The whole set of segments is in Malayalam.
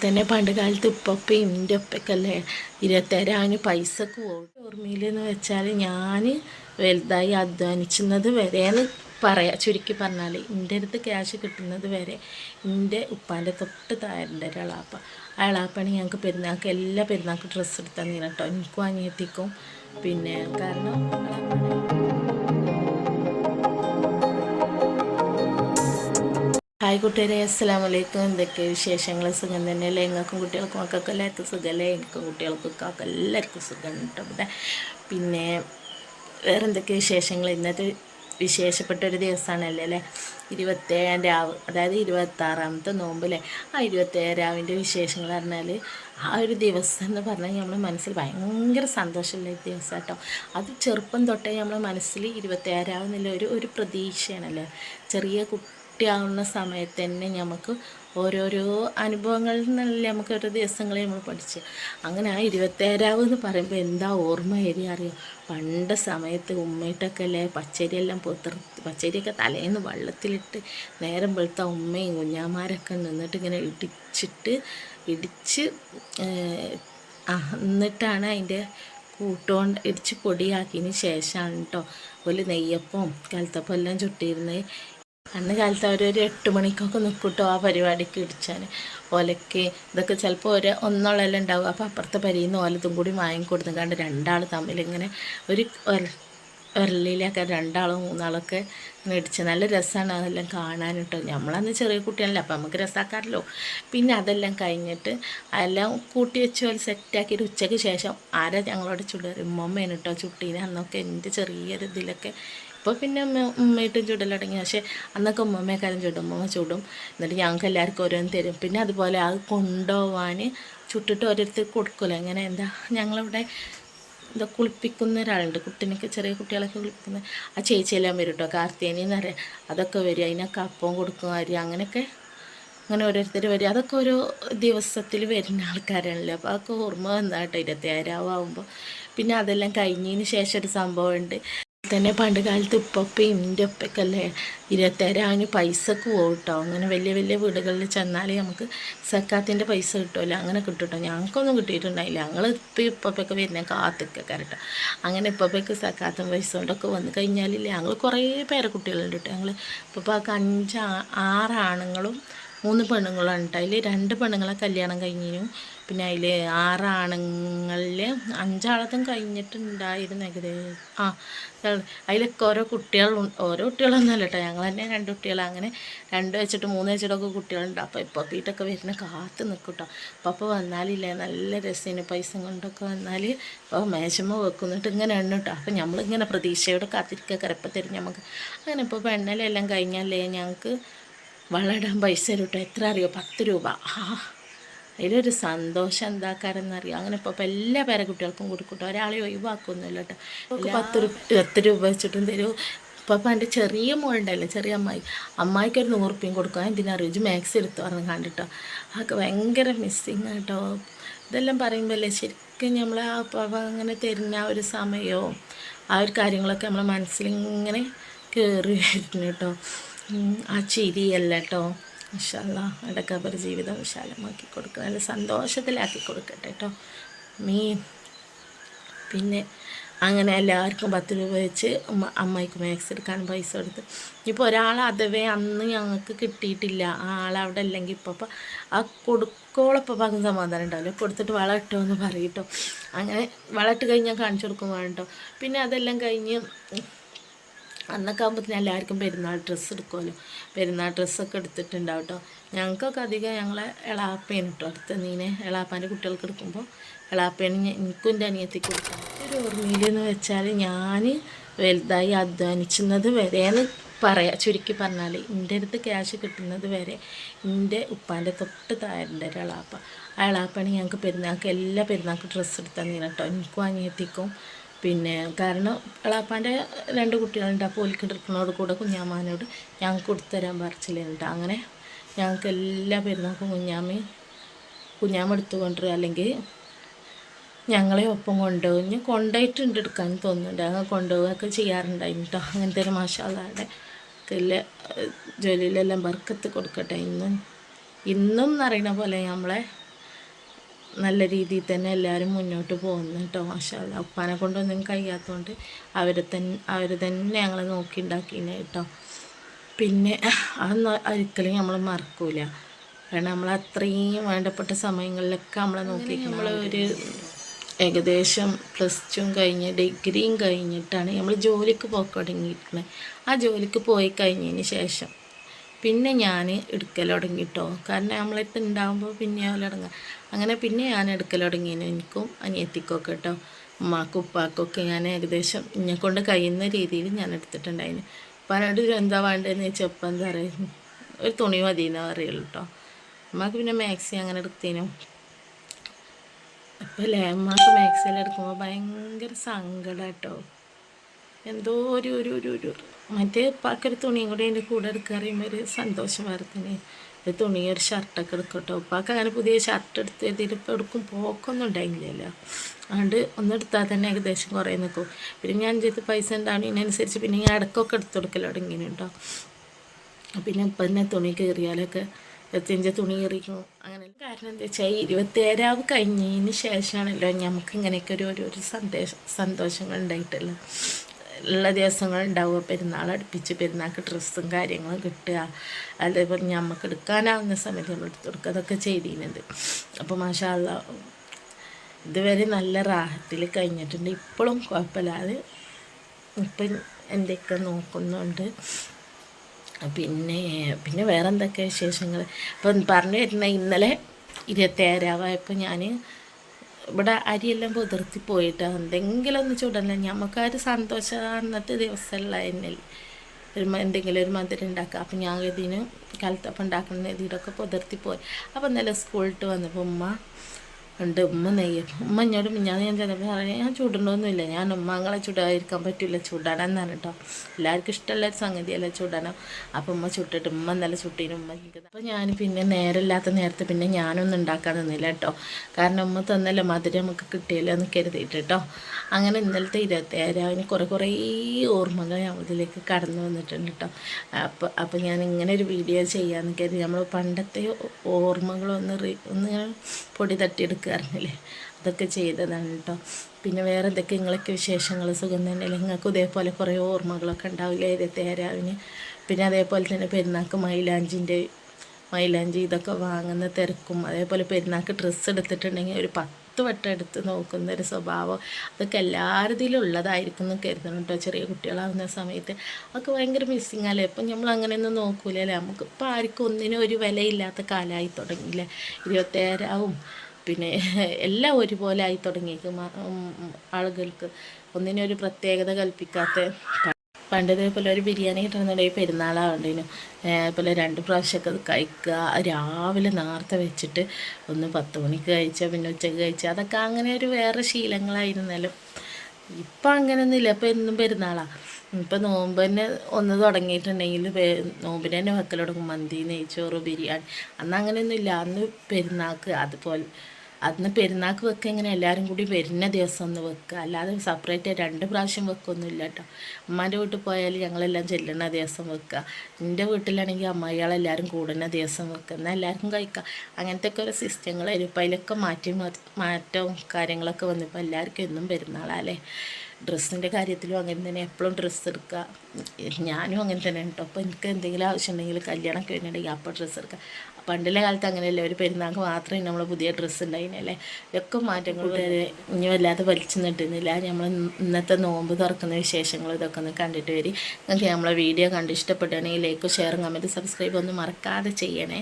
തന്നെ പണ്ട് കാലത്ത് ഇപ്പപ്പയും എന്റെ ഒപ്പക്കല്ലേ ഇരുപത്തേരാവിന് പൈസക്ക് പോകും ഓർമ്മയിലെന്ന് വെച്ചാൽ ഞാൻ വലുതായി അധ്വാനിക്കുന്നത് വരെയെന്ന് പറയാം ചുരുക്കി പറഞ്ഞാൽ എന്റെ അടുത്ത് ക്യാഷ് കിട്ടുന്നത് വരെ എന്റെ ഉപ്പാന്റെ തൊട്ട് താഴെ ഒരാളാപ്പ. ആ എളാപ്പാണ് ഞങ്ങൾക്ക് പെരുന്നാൾക്ക് എല്ലാ പെരുന്നാൾക്ക് ഡ്രസ്സ് എടുത്താൽ തന്നില്ല കേട്ടോ എനിക്കും അനിയത്തിക്കും പിന്നെ കാരണം ഹായ് കൂട്ടുകാരെ അസ്സാം വലൈക്കും എന്തൊക്കെ വിശേഷങ്ങൾ സുഖം തന്നെയല്ലേ? എങ്ങൾക്കും കുട്ടികൾക്കും മക്കൾക്കും എല്ലാവർക്കും സുഖമല്ലേ എനിക്കും കുട്ടികൾക്കും ഒക്കെ എല്ലാവർക്കും സുഖം കേട്ടോ ഇവിടെ. പിന്നെ വേറെ എന്തൊക്കെ വിശേഷങ്ങൾ ഇന്നത്തെ വിശേഷപ്പെട്ട ഒരു ദിവസമാണല്ലേ അല്ലേ? ഇരുപത്തേഴാം രാവ് അതായത് ഇരുപത്താറാമത്തെ നോമ്പല്ലേ? ആ ഇരുപത്തേഴാം രാവിന്റെ വിശേഷങ്ങൾ പറഞ്ഞാൽ ആ ഒരു ദിവസം എന്ന് പറഞ്ഞാൽ നമ്മുടെ മനസ്സിൽ ഭയങ്കര സന്തോഷമുള്ള ഒരു ദിവസം കേട്ടോ അത് ചെറുപ്പം തൊട്ടേ നമ്മുടെ മനസ്സിൽ ഇരുപത്തേഴാവുന്നുള്ള ഒരു ഒരു പ്രതീക്ഷയാണല്ലേ? ചെറിയ കുട്ടി കുട്ടിയാവുന്ന സമയത്ത് തന്നെ നമുക്ക് ഓരോരോ അനുഭവങ്ങളിൽ നിന്നല്ലേ നമുക്ക് ഓരോ ദിവസങ്ങളെ നമ്മൾ പഠിച്ച്. അങ്ങനെ ആ ഇരുപത്തേരാവ് എന്ന് പറയുമ്പോൾ എന്താ ഓർമ്മ ഏരിയ അറിയോ? പണ്ട് സമയത്ത് ഉമ്മയിട്ടൊക്കെ അല്ലേ പച്ചരിയെല്ലാം പൊത്തിർ പച്ചരിയൊക്കെ തലേന്ന് വെള്ളത്തിലിട്ട് നേരം വെളുത്ത ഉമ്മയും കുഞ്ഞാമാരൊക്കെ നിന്നിട്ട് ഇങ്ങനെ ഇടിച്ചിട്ട് ഇടിച്ച് എന്നിട്ടാണ് അതിന്റെ കൂട്ടുകൊണ്ട് ഇടിച്ച് പൊടിയാക്കിയതിന് ശേഷമാണ് കേട്ടോ ഒരു നെയ്യപ്പവും കലത്തപ്പം എല്ലാം ചുട്ടിരുന്നത്. അന്ന് കാലത്ത് അവരൊരു എട്ട് മണിക്കൊക്കെ നിൽക്കൂട്ടോ ആ പരിപാടിക്ക് ഇടിച്ചാൽ ഒലക്ക് ഇതൊക്കെ ചിലപ്പോൾ ഒരു ഒന്നോളെല്ലാം ഉണ്ടാവും. അപ്പോൾ അപ്പുറത്തെ പരിയിൽ നിന്ന് ഓലത്തും കൂടി വാങ്ങിക്കൊടുത്തു കണ്ട് രണ്ടാൾ തമ്മിൽ ഇങ്ങനെ ഒരു ഉരലിലൊക്കെ രണ്ടാളും മൂന്നാളൊക്കെ ഇങ്ങനെ നല്ല രസമാണ് അതെല്ലാം കാണാൻ കേട്ടോ നമ്മളന്ന് ചെറിയ കുട്ടികളല്ലേ അപ്പം നമുക്ക് രസാക്കാറല്ലോ. പിന്നെ അതെല്ലാം കഴിഞ്ഞിട്ട് എല്ലാം കൂട്ടി വെച്ച് പോലെ സെറ്റാക്കിയിട്ട് ഉച്ചയ്ക്ക് ശേഷം ആരാ ഞങ്ങളോട് ചുടുക ഉമ്മമ്മേന് കേട്ടോ ചുട്ടീനെ അന്നൊക്കെ എന്റെ ചെറിയൊരു ഇതിലൊക്കെ ഇപ്പോൾ പിന്നെ ഉമ്മയിട്ടും ചുടലടങ്ങി പക്ഷേ അന്നൊക്കെ ഉമ്മമ്മയെക്കാരും ചുടും. ഉമ്മ ചുടും. എന്നിട്ട് ഞങ്ങൾക്ക് എല്ലാവർക്കും ഓരോന്ന് തരും. പിന്നെ അതുപോലെ അത് കൊണ്ടുപോകാൻ ചുട്ടിട്ട് ഓരോരുത്തർ കൊടുക്കില്ല അങ്ങനെ എന്താ? ഞങ്ങളിവിടെ എന്താ കുളിപ്പിക്കുന്ന ഒരാളുണ്ട്. കുട്ടിനൊക്കെ ചെറിയ കുട്ടികളൊക്കെ കുളിപ്പിക്കുന്ന ആ ചേച്ചിയെല്ലാം വരും കേട്ടോ കാർത്തിയനി എന്ന് പറയാം. അതൊക്കെ വരും. അതിനൊക്കെ അപ്പവും കൊടുക്കും അരി അങ്ങനെയൊക്കെ. അങ്ങനെ ഓരോരുത്തർ വരും. അതൊക്കെ ഓരോ ദിവസത്തിൽ വരുന്ന ആൾക്കാരാണല്ലോ. അപ്പോൾ അതൊക്കെ ഓർമ്മ വന്നാട്ടോ ഇരുപത്തി ആവുമ്പോൾ പിന്നെ അതെല്ലാം കഴിഞ്ഞതിന് ശേഷം ഒരു സംഭവമുണ്ട്. തന്നെ പണ്ട് കാലത്ത് ഇപ്പപ്പയും എന്റെ ഉപ്പയ്ക്കല്ലേ ഇരുപത്തേരാവിന് പൈസക്ക് പോകും കേട്ടോ അങ്ങനെ വലിയ വലിയ വീടുകളിൽ ചെന്നാൽ നമുക്ക് സക്കാത്തിന്റെ പൈസ കിട്ടുമല്ലോ അങ്ങനെ കിട്ടും ഞങ്ങൾക്കൊന്നും കിട്ടിയിട്ടുണ്ടായില്ല. ഞങ്ങൾ ഇപ്പം ഇപ്പപ്പൊക്കെ വരുന്ന കാത്തൊക്കെ കേട്ടോ അങ്ങനെ ഇപ്പപ്പൊക്കെ സക്കാത്തും പൈസ കൊണ്ടൊക്കെ വന്നു കഴിഞ്ഞാലില്ലേ ഞങ്ങൾ കുറേ പേരെ കുട്ടികളുണ്ട് കേട്ടോ ഞങ്ങൾ ഇപ്പപ്പൊക്കെ അഞ്ച് ആറാണുങ്ങളും മൂന്ന് പെണ്ണുങ്ങളും ഉണ്ടായില്ലേ രണ്ട് പെണ്ണുങ്ങളെ കല്യാണം കഴിഞ്ഞിരുന്നു പിന്നെ അതിൽ ആറാണുങ്ങളിൽ അഞ്ചാളതും കഴിഞ്ഞിട്ടുണ്ടായിരുന്നു ഏകദേശം ആ അതിലൊക്കെ ഓരോ കുട്ടികൾ ഓരോ കുട്ടികളൊന്നുമല്ല കേട്ടോ ഞങ്ങൾ തന്നെ രണ്ട് കുട്ടികൾ അങ്ങനെ രണ്ട് വെച്ചിട്ട് മൂന്ന് വെച്ചിട്ടൊക്കെ കുട്ടികളുണ്ട്. അപ്പോൾ ഇപ്പോൾ വീട്ടൊക്കെ വരുന്ന കാത്ത് നിൽക്കും കേട്ടോ അപ്പോൾ അപ്പോൾ വന്നാലില്ലേ? നല്ല രസമാണ് പൈസ കൊണ്ടൊക്കെ വന്നാൽ ഇപ്പോൾ മേശമ്മ വെക്കുന്നിട്ട് ഇങ്ങനെ എണ്ണ കേട്ടോ അപ്പോൾ നമ്മളിങ്ങനെ പ്രതീക്ഷയോടെ കാത്തിരിക്കുക കരപ്പം തരും നമുക്ക് അങ്ങനെ ഇപ്പോൾ പെണ്ണലെല്ലാം കഴിഞ്ഞാലേ ഞങ്ങൾക്ക് വളയിടാൻ പൈസ തരും കേട്ടോ എത്ര അറിയോ? പത്ത് രൂപ. ആ അതിലൊരു സന്തോഷം എന്താക്കാരെന്നറിയാം അങ്ങനെ ഇപ്പോൾ എല്ലാ പേരെ കുട്ടികൾക്കും കൊടുക്കട്ടോ. ഒരാളെ ഒഴിവാക്കുന്നില്ല കേട്ടോ. പത്ത് രൂപ പത്ത് രൂപ വെച്ചിട്ടും തരൂ. ഇപ്പം എന്റെ ചെറിയ മോളുണ്ടല്ലോ ചെറിയ അമ്മായി. അമ്മായിക്ക് ഒരു നൂറുപ്യം കൊടുക്കുക എന്തിനറിയോ ഇത് മാക്സ് എടുത്തു പറഞ്ഞു കണ്ടിട്ടോ. അതൊക്കെ ഭയങ്കര മിസ്സിങ് കേട്ടോ ഇതെല്ലാം പറയുമ്പോഴല്ലേ ശരിക്കും നമ്മൾ ആ അങ്ങനെ തരുന്ന ആ ഒരു സമയവും ആ ഒരു കാര്യങ്ങളൊക്കെ നമ്മളെ മനസ്സിലിങ്ങനെ കയറി വരുന്നു കേട്ടോ. ആ ചിരിയല്ല കേട്ടോ. ഇൻഷല്ല ഖബർ ജീവിതം വിശാലമാക്കി കൊടുക്കുക നല്ല സന്തോഷത്തിലാക്കി കൊടുക്കട്ടെ കേട്ടോ മീൻ പിന്നെ അങ്ങനെ എല്ലാവർക്കും പത്ത് രൂപ വെച്ച് അമ്മയ്ക്ക് മാക്സ് എടുക്കാൻ പൈസ കൊടുത്ത്. ഇപ്പോൾ ഒരാൾ അഥവേ അന്ന് ഞങ്ങൾക്ക് കിട്ടിയിട്ടില്ല ആ ആളവിടെ അല്ലെങ്കിൽ ഇപ്പോൾ ആ കൊടുക്കോളപ്പോൾ പകുതി സമാധാനം ഉണ്ടാവില്ല. കൊടുത്തിട്ട് വളം ഇട്ടോ എന്ന് പറയും അങ്ങനെ വളം ഇട്ട് കഴിഞ്ഞാൽ കാണിച്ചു കൊടുക്കും കേട്ടോ പിന്നെ അതെല്ലാം കഴിഞ്ഞ് അന്നൊക്കെ ആകുമ്പോഴത്തേന് എല്ലാവർക്കും പെരുന്നാൾ ഡ്രസ്സ് എടുക്കുമല്ലോ പെരുന്നാൾ ഡ്രസ്സൊക്കെ എടുത്തിട്ടുണ്ടാവും കേട്ടോ ഞങ്ങൾക്കൊക്കെ അധികം ഞങ്ങളെ എളാപ്പേന് കേട്ടോ അടുത്ത നീനെ എളാപ്പാന്റെ കുട്ടികൾക്ക് എടുക്കുമ്പോൾ എളാപ്പേന് എനിക്കും എന്റെ അനിയത്തിക്ക് കൊടുക്കാം ഒരു ഓർമ്മയിലെന്ന് വെച്ചാൽ ഞാൻ വലുതായി അധ്വാനിക്കുന്നത് വരെയെന്ന് പറയാം. ചുരുക്കി പറഞ്ഞാൽ എന്റെ അടുത്ത് ക്യാഷ് കിട്ടുന്നത് വരെ എന്റെ ഉപ്പാന്റെ തൊട്ട് താഴെ ആ എളാപ്പാണ് ഞങ്ങൾക്ക് പെരുന്നാൾക്ക് എല്ലാ പെരുന്നാൾക്ക് ഡ്രസ്സ് എടുത്താൽ നീ കേട്ടോ എനിക്കും അനിയത്തിക്കും പിന്നെ കാരണം എളാപ്പാന്റെ രണ്ട് കുട്ടികളുണ്ട്. അപ്പോൾ ഒലിക്കെടുക്കുന്നതോട് കൂടെ കുഞ്ഞാമാനോട് ഞങ്ങൾക്ക് കൊടുത്തുതരാൻ പറച്ചിലുണ്ട്. അങ്ങനെ ഞങ്ങൾക്ക് എല്ലാ പെരുന്നാൾക്കും കുഞ്ഞാമ്മ കുഞ്ഞാമ്മ എടുത്തു കൊണ്ടുവരിക. അല്ലെങ്കിൽ ഞങ്ങളെ ഒപ്പം കൊണ്ടുപോകും. ഞാൻ കൊണ്ടുപോയിട്ടുണ്ട് എടുക്കാൻ തോന്നുന്നുണ്ട്. അങ്ങനെ കൊണ്ടുപോവുകയൊക്കെ ചെയ്യാറുണ്ടായിരുന്നു കേട്ടോ അങ്ങനത്തെ ഒരു മാഷാളുടെ എല്ലാ ജോലിയിലെല്ലാം ബർക്കത്ത് കൊടുക്കട്ടെ. ഇന്നും ഇന്നും എന്നറിയണ പോലെ നമ്മളെ നല്ല രീതിയിൽ തന്നെ എല്ലാവരും മുന്നോട്ട് പോകുന്നു കേട്ടോ. മാഷാല്ല ഉപ്പാനെ കൊണ്ടൊന്നും കഴിയാത്തതുകൊണ്ട് അവരെ തന്നെ അവർ തന്നെ ഞങ്ങൾ നോക്കി ഉണ്ടാക്കിന് കേട്ടോ. പിന്നെ അതൊന്നും ഒരിക്കലും നമ്മൾ മറക്കൂല. കാരണം നമ്മൾ അത്രയും വേണ്ടപ്പെട്ട സമയങ്ങളിലൊക്കെ നമ്മളെ നോക്കി നമ്മൾ ഒരു ഏകദേശം പ്ലസ് ടുവും കഴിഞ്ഞ് ഡിഗ്രിയും കഴിഞ്ഞിട്ടാണ് നമ്മൾ ജോലിക്ക് പോയി തുടങ്ങിയിരിക്കുന്നത് ആ ജോലിക്ക് പോയി കഴിഞ്ഞതിന് ശേഷം പിന്നെ ഞാൻ എടുക്കൽ തുടങ്ങിട്ടോ. കാരണം നമ്മളിപ്പോൾ ഉണ്ടാകുമ്പോൾ പിന്നെ തുടങ്ങുക അങ്ങനെ പിന്നെ ഞാൻ എടുക്കൽ തുടങ്ങിയതിന് എനിക്കും അനിയത്തിക്കൊക്കെ കേട്ടോ ഉമ്മാക്കും ഉപ്പാക്കൊക്കെ ഞാൻ ഏകദേശം എന്നെ കൊണ്ട് കഴിയുന്ന രീതിയിൽ ഞാൻ എടുത്തിട്ടുണ്ടായിരുന്നു പലരോട് എന്താ വേണ്ടതെന്ന് വെച്ചാൽ ഇപ്പം എന്താ പറയുക ഒരു തുണി മതി എന്ന് പറയുള്ളൂ കേട്ടോ ഉമ്മാക്ക് പിന്നെ മാക്സി അങ്ങനെ എടുത്തേനു. അപ്പോൾ അല്ലേ ഉമ്മാക്ക് മാക്സിയെല്ലാം എടുക്കുമ്പോൾ ഭയങ്കര സങ്കടം കേട്ടോ എന്തോ ഒരു ഒരു ഒരു ഒരു. മറ്റേ ഉപ്പാക്കൊരു തുണിയും കൂടി അതിന്റെ കൂടെ എടുക്കുക പറയുമ്പോൾ ഒരു സന്തോഷം വേറെ ഒരു തുണി ഒരു ഷർട്ടൊക്കെ എടുക്കട്ടോ. ഉപ്പാക്ക് അങ്ങനെ പുതിയ ഷർട്ട് എടുത്ത് ഇതിലിപ്പോൾ എടുക്കും. പോക്കൊന്നും ഉണ്ടായില്ലല്ലോ. അതുകൊണ്ട് ഒന്നെടുത്താൽ തന്നെ ഏകദേശം കുറേ നിൽക്കും പിന്നെ ഞാൻ ചെയ്ത് പൈസ ഉണ്ടാവുന്നതിനനുസരിച്ച് പിന്നെ ഞാൻ അടക്കമൊക്കെ എടുത്ത് ഇങ്ങനെ കേട്ടോ. പിന്നെ ഇപ്പം തന്നെ തുണി കയറിയാലൊക്കെ ഇരുപത്തിയഞ്ച് തുണി കയറിക്കും അങ്ങനെ കാരണം എന്താ വെച്ചാൽ ഇരുപത്തേഴാവ് കഴിഞ്ഞതിന് ശേഷമാണല്ലോ നമുക്ക് ഇങ്ങനെയൊക്കെ ഒരു ഒരു ഒരു സന്ദേശം സന്തോഷങ്ങൾ ഉണ്ടായിട്ടല്ലോ. ഉള്ള ദിവസങ്ങൾ ഉണ്ടാവുക. പെരുന്നാൾ അടുപ്പിച്ച് പെരുന്നാൾക്ക് ഡ്രസ്സും കാര്യങ്ങളും കിട്ടുക. അതേപോലെ നമുക്ക് എടുക്കാനാവുന്ന സമയത്ത് നമ്മൾ എടുത്ത് കൊടുക്കുക. അതൊക്കെ ചെയ്തിരുന്നത്. അപ്പോൾ മാഷാള്ള ഇതുവരെ നല്ല റാഹത്തിൽ കഴിഞ്ഞിട്ടുണ്ട്. ഇപ്പോഴും കുഴപ്പമില്ലാതെ ഇപ്പം എന്തൊക്കെ നോക്കുന്നുണ്ട്. പിന്നെ പിന്നെ വേറെ എന്തൊക്കെ വിശേഷങ്ങൾ? ഇപ്പം പറഞ്ഞു വരുന്ന ഇന്നലെ ഇരുപത്തേഴാവായപ്പോൾ ഞാൻ ഇവിടെ അരിയെല്ലാം പുതിർത്തി പോയിട്ട്. എന്തെങ്കിലും ഒന്ന് ചുടല്ല. നമുക്കൊരു സന്തോഷം അന്നത്തെ ദിവസമല്ല എന്നിൽ. ഒരു എന്തെങ്കിലും ഒരു മധുരം ഉണ്ടാക്കുക. അപ്പം ഞാൻ ഇതിന് കലത്തപ്പം ഉണ്ടാക്കുന്ന ഇതിലൊക്കെ പുതിർത്തി പോയി. അപ്പം ഇന്നലെ സ്കൂളിട്ട് വന്നപ്പോൾ ഉമ്മ ഉണ്ട്. ഉമ്മ നെയ്യ്. ഉമ്മ എന്നോട് ഞാൻ ഞാൻ ചിലപ്പോൾ പറയാം ഞാൻ ചുടണമൊന്നുമില്ല ഞാൻ ഉമ്മങ്ങളെ ചൂടായിരിക്കാൻ പറ്റില്ല ചൂടാടാന്നാണ് കേട്ടോ എല്ലാവർക്കും ഇഷ്ടമുള്ള ഒരു സംഗതിയല്ല ചൂടാനം അപ്പം ഉമ്മ ചുട്ടിട്ട് ഉമ്മ നല്ല ചുട്ടീന് ഉമ്മ അപ്പോൾ ഞാൻ പിന്നെ നേരമില്ലാത്ത നേരത്തെ പിന്നെ ഞാനൊന്നും ഉണ്ടാക്കാൻ നിന്നില്ല കേട്ടോ. കാരണം ഉമ്മ തന്നല്ല മധുരം നമുക്ക് കിട്ടിയല്ലോ എന്ന് കരുതിയിട്ട് കേട്ടോ. അങ്ങനെ ഇന്നലത്തെ ഇരുപത്തേഴാവിന് കുറേ കുറേ ഓർമ്മകൾ ഇതിലേക്ക് കടന്നു വന്നിട്ടുണ്ട് കേട്ടോ. അപ്പോൾ അപ്പോൾ ഞാൻ ഇങ്ങനെ ഒരു വീഡിയോ ചെയ്യാമെന്ന് കരുതി. നമ്മൾ പണ്ടത്തെ ഓർമ്മകളൊന്ന് ഒന്ന് പൊടി തട്ടിയെടുക്കാറുന്നില്ലേ അതൊക്കെ ചെയ്തതാണ് കേട്ടോ. പിന്നെ വേറെ എന്തൊക്കെ നിങ്ങളൊക്കെ വിശേഷങ്ങൾ സുഖം തന്നെ നിങ്ങൾക്കും ഇതേപോലെ കുറേ ഓർമ്മകളൊക്കെ ഉണ്ടാവില്ലേ? ഇരുപത്തേരാവിന് പിന്നെ അതേപോലെ തന്നെ പെരുന്നാൾക്ക് മൈലാഞ്ചിന്റെ മൈലാഞ്ചി ഇതൊക്കെ വാങ്ങുന്ന തിരക്കും. അതേപോലെ പെരുന്നാൾക്ക് ഡ്രസ്സ് എടുത്തിട്ടുണ്ടെങ്കിൽ ഒരു പത്ത് വട്ടം എടുത്ത് നോക്കുന്ന ഒരു സ്വഭാവം. അതൊക്കെ എല്ലാവരുടെയിലും ഉള്ളതായിരിക്കും എന്ന് കരുതണം കേട്ടോ. ചെറിയ കുട്ടികളാവുന്ന സമയത്ത്. അതൊക്കെ ഭയങ്കര മിസ്സിങ് അല്ലേ? ഇപ്പം നമ്മൾ അങ്ങനെയൊന്നും നോക്കൂലല്ലേ? നമുക്ക് ഇപ്പം ആർക്കും ഒന്നിനും ഒരു വിലയില്ലാത്ത കാലമായി തുടങ്ങിയില്ലേ ഇരുപത്തേഴാവും. പിന്നെ എല്ലാം ഒരുപോലെ ആയി തുടങ്ങിയേക്ക്. ആളുകൾക്ക് ഒന്നിനൊരു പ്രത്യേകത കൽപ്പിക്കാത്ത പണ്ട് ഇതേപോലെ ഒരു ബിരിയാണി കിട്ടണമെന്നുണ്ടെങ്കിൽ പെരുന്നാളാവേണ്ടതിന് അതുപോലെ രണ്ട് പ്രാവശ്യമൊക്കെ കഴിക്കുക. രാവിലെ നേരത്തെ വെച്ചിട്ട് ഒന്ന് പത്ത് മണിക്ക് കഴിച്ചാൽ പിന്നെ ഉച്ചയ്ക്ക് കഴിച്ചാൽ അതൊക്കെ അങ്ങനെ ഒരു വേറെ ശീലങ്ങളായിരുന്നാലും ഇപ്പം അങ്ങനെയൊന്നുമില്ല ഇപ്പം എന്നും പെരുന്നാളാണ് ഇപ്പം നോമ്പ് തന്നെ ഒന്ന് തുടങ്ങിയിട്ടുണ്ടെങ്കിൽ നോമ്പിന് തന്നെ വെക്കൽ തുടങ്ങും മന്തി നെയ്ച്ചോറ് ബിരിയാണി. അന്ന് അങ്ങനെയൊന്നുമില്ല. അന്ന് പെരുന്നാൾക്ക് അതുപോലെ അന്ന് പെരുന്നാൾക്ക് വെക്കുക ഇങ്ങനെ എല്ലാവരും കൂടി വരുന്ന ദിവസം ഒന്ന് വെക്കുക അല്ലാതെ സെപ്പറേറ്റ് രണ്ട് പ്രാവശ്യം വെക്കൊന്നുമില്ല കേട്ടോ അമ്മാന്റെ വീട്ടിൽ പോയാൽ ഞങ്ങളെല്ലാം ചെല്ലുന്ന ദിവസം വെക്കുക എന്റെ വീട്ടിലാണെങ്കിൽ അമ്മായികളെല്ലാവരും കൂടുന്ന ദിവസം വെക്കുക എന്നാൽ എല്ലാവർക്കും കഴിക്കാം. അങ്ങനത്തെ ഒക്കെ ഒരു സിസ്റ്റങ്ങൾ എരുപ്പയിലൊക്കെ മാറ്റി മാറ്റവും കാര്യങ്ങളൊക്കെ വന്നപ്പോൾ എല്ലാവർക്കും എന്നും പെരുന്നാളല്ലേ? ഡ്രസ്സിന്റെ കാര്യത്തിലും അങ്ങനെ തന്നെ. എപ്പോഴും ഡ്രസ്സ് എടുക്കുക ഞാനും അങ്ങനെ തന്നെ കേട്ടോ അപ്പോൾ എനിക്ക് എന്തെങ്കിലും ആവശ്യം ഉണ്ടെങ്കിൽ കല്യാണമൊക്കെ വരുന്നുണ്ടെങ്കിൽ അപ്പോൾ ഡ്രസ്സ് എടുക്കുക പണ്ടിലെ കാലത്ത് അങ്ങനെയല്ലേ ഒരു പെരുന്നാൾക്ക് മാത്രമേ നമ്മൾ പുതിയ ഡ്രസ്സ് ഉണ്ടായിരുന്നല്ലേ ഇതൊക്കെ മാറ്റങ്ങൾ ഇനി വല്ലാതെ വലിച്ചു നിട്ടുന്നില്ല. നമ്മൾ ഇന്നത്തെ നോമ്പ് തുറക്കുന്ന വിശേഷങ്ങൾ ഇതൊക്കെ ഒന്ന് കണ്ടിട്ട് വരി. നിങ്ങൾക്ക് നമ്മളെ വീഡിയോ കണ്ട് ഇഷ്ടപ്പെട്ടാണെങ്കിൽ ലൈക്ക് ഷെയർ കമന്റ് സബ്സ്ക്രൈബ് ഒന്നും മറക്കാതെ ചെയ്യണേ.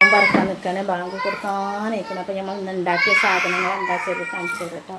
പറക്കാൻ നിൽക്കണേ ബാങ്ക് കൊടുക്കാനായിരിക്കണം അപ്പോൾ നമ്മൾ ഇന്ന് ഉണ്ടാക്കിയ സാധനങ്ങൾ ഉണ്ടാക്കിയത് കാണിച്ചു കേട്ടോ.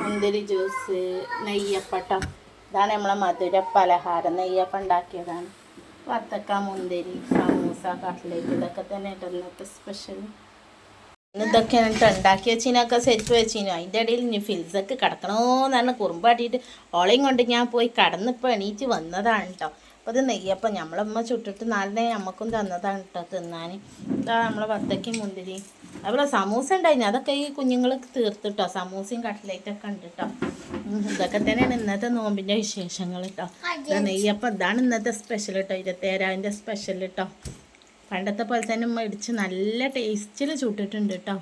മുന്തിരി ജ്യൂസ് നെയ്യപ്പട്ടം. ഇതാണ് നമ്മളെ മധുര പലഹാരം നെയ്യപ്പം ഉണ്ടാക്കിയതാണ്. വത്തക്ക മുന്തിരി സമൂസ കട്ട്ലേറ്റ് ഇതൊക്കെ തന്നെ ഇന്നത്തെ സ്പെഷ്യൽ ഇതൊക്കെ എന്നിട്ട് ഉണ്ടാക്കി വെച്ചിനൊക്കെ സെറ്റ് വെച്ചിനു. അതിന്റെ ഇടയിൽ ഇനി ഫിൽസൊക്കെ കിടക്കണോന്നാണ് കുറുമ്പാട്ടിയിട്ട് ഓളയും കൊണ്ട് ഞാൻ പോയി കടന്നിപ്പോൾ എണീറ്റ് വന്നതാണ് കേട്ടോ അപ്പോൾ ഇത് നെയ്യപ്പം നമ്മളമ്മ ചുട്ടിട്ട് നാലിനെ നമുക്കും തന്നതാണ് കേട്ടോ തിന്നാൻ ഇതാ നമ്മളെ വത്തക്കയും മുന്തിരി അതുപോലെ സമൂസ ഉണ്ടായിരുന്നു അതൊക്കെ ഈ കുഞ്ഞുങ്ങൾ തീർത്തിട്ടോ സമൂസയും കട്ട്ലേറ്റൊക്കെ ഉണ്ട് കേട്ടോ ഇതൊക്കെ തന്നെയാണ് ഇന്നത്തെ നോമ്പിന്റെ വിശേഷങ്ങൾ കേട്ടോ നെയ്യപ്പം ഇതാണ് ഇന്നത്തെ സ്പെഷ്യൽ കേട്ടോ ഇരുപത്തേരാവിന്റെ സ്പെഷ്യൽ കേട്ടോ പണ്ടത്തെ പോലെ തന്നെ മേടിച്ച് നല്ല ടേസ്റ്റിൽ ചൂട്ടിട്ടുണ്ട് കേട്ടോ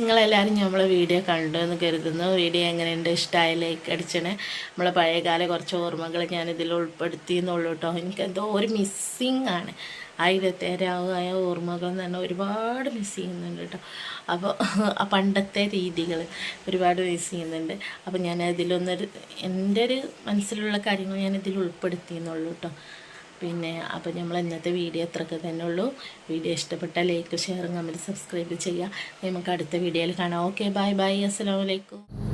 നിങ്ങളെല്ലാവരും നമ്മളെ വീഡിയോ കണ്ടു എന്ന് കരുതുന്നു. വീഡിയോ എങ്ങനെയുണ്ട്? ഇഷ്ടമായ ലൈക്ക് അടിച്ചണേ. നമ്മളെ പഴയകാല കുറച്ച് ഓർമ്മകൾ ഞാൻ ഇതിൽ ഉൾപ്പെടുത്തി എന്നുള്ളൂ കേട്ടോ എനിക്ക് എന്തോ ഒരു മിസ്സിങ് ആണ്. ആ ഓർമ്മകൾ എന്ന് പറഞ്ഞാൽ ഒരുപാട് മിസ് ചെയ്യുന്നുണ്ട് കേട്ടോ അപ്പോൾ ആ പണ്ടത്തെ രീതികൾ ഒരുപാട് മിസ് ചെയ്യുന്നുണ്ട്. അപ്പോൾ ഞാൻ അതിലൊന്നൊരു എന്റെ ഒരു മനസ്സിലുള്ള കാര്യങ്ങൾ ഞാൻ ഇതിൽ ഉൾപ്പെടുത്തി എന്നുള്ളൂ കേട്ടോ പിന്നെ അപ്പോൾ നമ്മൾ ഇന്നത്തെ വീഡിയോ അത്രയ്ക്ക് തന്നെ ഉള്ളൂ. വീഡിയോ ഇഷ്ടപ്പെട്ടാൽ ലൈക്ക് ഷെയർ കമന്റ് സബ്സ്ക്രൈബ് ചെയ്യുക. നമുക്ക് അടുത്ത വീഡിയോയിൽ കാണാം. ഓക്കെ ബൈ ബൈ അസ്സാം വലൈക്കും